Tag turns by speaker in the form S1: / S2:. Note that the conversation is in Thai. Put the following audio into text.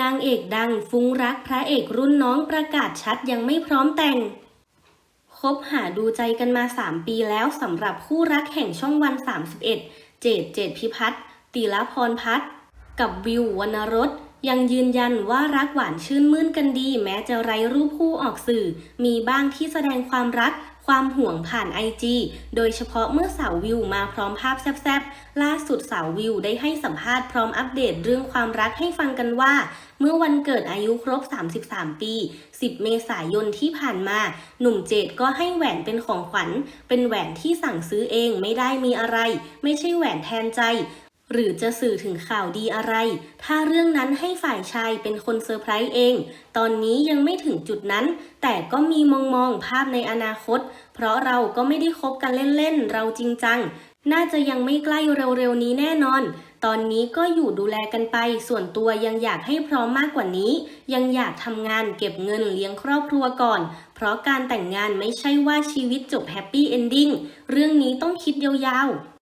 S1: นางเอกดังฟุ้งรักพระเอกรุ่นน้องประกาศชัดยังไม่พร้อมแต่ง คบหาดูใจกันมา 3 ปีแล้วสำหรับคู่รักแห่งช่องวัน 31 เจดเจดพิพัฒน์ตีละพรพัฒน์กับวิววรรณรส ยังยืนยันว่ารักหวานชื่นมื่นกันดี แม้จะไร้รูปคู่ออกสื่อ มีบ้างที่แสดงความรักความห่วงผ่านไอจีโดยเฉพาะเมื่อสาววิวมาพร้อมภาพแซ่บๆ ล่าสุดสาววิวได้ให้สัมภาษณ์พร้อมอัปเดตเรื่องความรักให้ฟังกันว่า เมื่อวันเกิดอายุครบ 33 ปี 10 เมษายนที่ผ่านมา หนุ่มเจดก็ให้แหวนเป็นของขวัญ เป็นแหวนที่สั่งซื้อเองไม่ได้มีอะไร ไม่ใช่แหวนแทนใจ หรือจะสื่อถึงข่าวดีอะไร ถ้าเรื่องนั้นให้ฝ่ายชายเป็นคนเซอร์ไพรส์เอง ตอนนี้ยังไม่ถึงจุดนั้น แต่ก็มีมองมองภาพในอนาคต เพราะเราก็ไม่ได้คบกันเล่นๆ เราจริงจัง น่าจะยังไม่ใกล้เร็วๆนี้แน่นอน ตอนนี้ก็อยู่ดูแลกันไป ส่วนตัวยังอยากให้พร้อมมากกว่านี้ ยังอยากทำงานเก็บเงินเลี้ยงครอบครัวก่อน เพราะการแต่งงานไม่ใช่ว่าชีวิตจบแฮปปี้เอนดิ้ง เรื่องนี้ต้องคิดยาวๆ